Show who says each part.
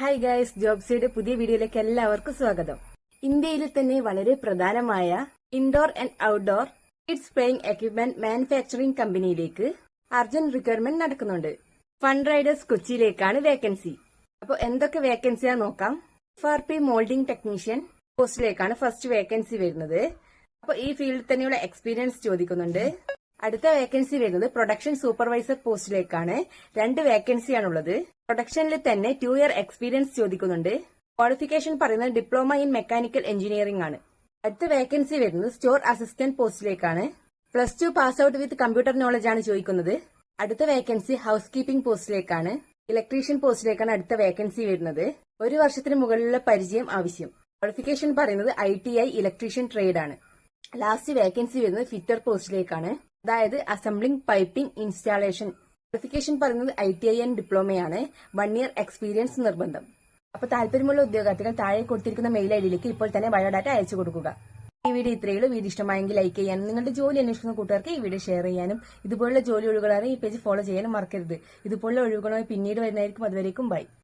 Speaker 1: Hi guys ജോബ്സിയുടെ പുതിയ വീഡിയോയിലേക്ക് എല്ലാവർക്കും സ്വാഗതം. ഇന്ത്യയിൽ തന്നെ വളരെ പ്രധാനമായ indoor and outdoor kids playing equipment manufacturing കമ്പനിയിലേക്ക് അർജന്റ് റിക്വയർമെന്റ് നടക്കുന്നുണ്ട്. ഫണ്ട് റൈഡേഴ്സ് കൊച്ചിയിലേക്കാണ് വേക്കൻസി അപ്പോൾ എന്തൊക്കെ വേക്കൻസിയാ നോക്കാം. F R P moulding technician പോസ്റ്റിലേക്കാണ് first vacancy വരുന്നത്. അപ്പോൾ ഈ ഫീൽഡിൽ തന്നെയുള്ള എക്സ്പീരിയൻസ് ചോദിക്കുന്നുണ്ട്. അടുത്ത വേക്കൻസി വരുന്നത് പ്രൊഡക്ഷൻ സൂപ്പർവൈസർ പോസ്റ്റിലേക്കാണ് രണ്ട് വേക്കൻസിയാണുള്ളത് പ്രൊഡക്ഷനിൽ തന്നെ ടു ഇയർ എക്സ്പീരിയൻസ് ചോദിക്കുന്നുണ്ട്. ക്വാളിഫിക്കേഷൻ പറയുന്നത് ഡിപ്ലോമ ഇൻ മെക്കാനിക്കൽ എഞ്ചിനീയറിംഗ് ആണ്. അടുത്ത വേക്കൻസി വരുന്നത് store assistant പോസ്റ്റിലേക്കാണ് plus two pass out with computer knowledge ആണ് ചോദിക്കുന്നത്. അടുത്ത വേക്കൻസി ഹൗസ് കീപ്പിംഗ് പോസ്റ്റിലേക്കാണ് ഇലക്ട്രീഷ്യൻ പോസ്റ്റിലേക്കാണ് അടുത്ത വേക്കൻസി വരുന്നത്. ഒരു വർഷത്തിന് മുകളിലുള്ള പരിചയം ആവശ്യം. ക്വാളിഫിക്കേഷൻ പറയുന്നത് I T I electrician trade ആണ്. ലാസ്റ്റ് വേക്കൻസി വരുന്നത് ഫിറ്റർ പോസ്റ്റിലേക്കാണ് അതായത് അസംബ്ലിംഗ് പൈപ്പിംഗ് ഇൻസ്റ്റാളേഷൻ ക്വാളിഫിക്കേഷൻ പറയുന്നത് ഐ ടി ഐ എൻ ഡിപ്ലോമയാണ് വൺ ഇയർ എക്സ്പീരിയൻസ് നിർബന്ധം. അപ്പൊ താല്പര്യമുള്ള ഉദ്യോഗാർത്ഥികൾ താഴെ കൊടുത്തിരിക്കുന്ന മെയിൽ ഐ ഡിയിലേക്ക് ഇപ്പോൾ തന്നെ ബയോഡാറ്റ അയച്ചു കൊടുക്കുക. ഈ വീഡിയോ ഇത്രയുള്ളൂ വീഡിയോ ഇഷ്ടമായെങ്കിൽ ലൈക്ക് ചെയ്യാനും നിങ്ങളുടെ ജോലി അന്വേഷിക്കുന്ന കൂട്ടുകാർക്ക് ഈ വീഡിയോ ഷെയർ ചെയ്യാനും ഇതുപോലുള്ള ജോലി ഒഴിവുകളാണ് ഈ പേജ് ഫോളോ ചെയ്യാനും മറക്കരുത്. ഇതുപോലുള്ള ഒഴിവുകളായി പിന്നീട് വരുന്നതായിരിക്കും. അതുവരേക്കും ബൈ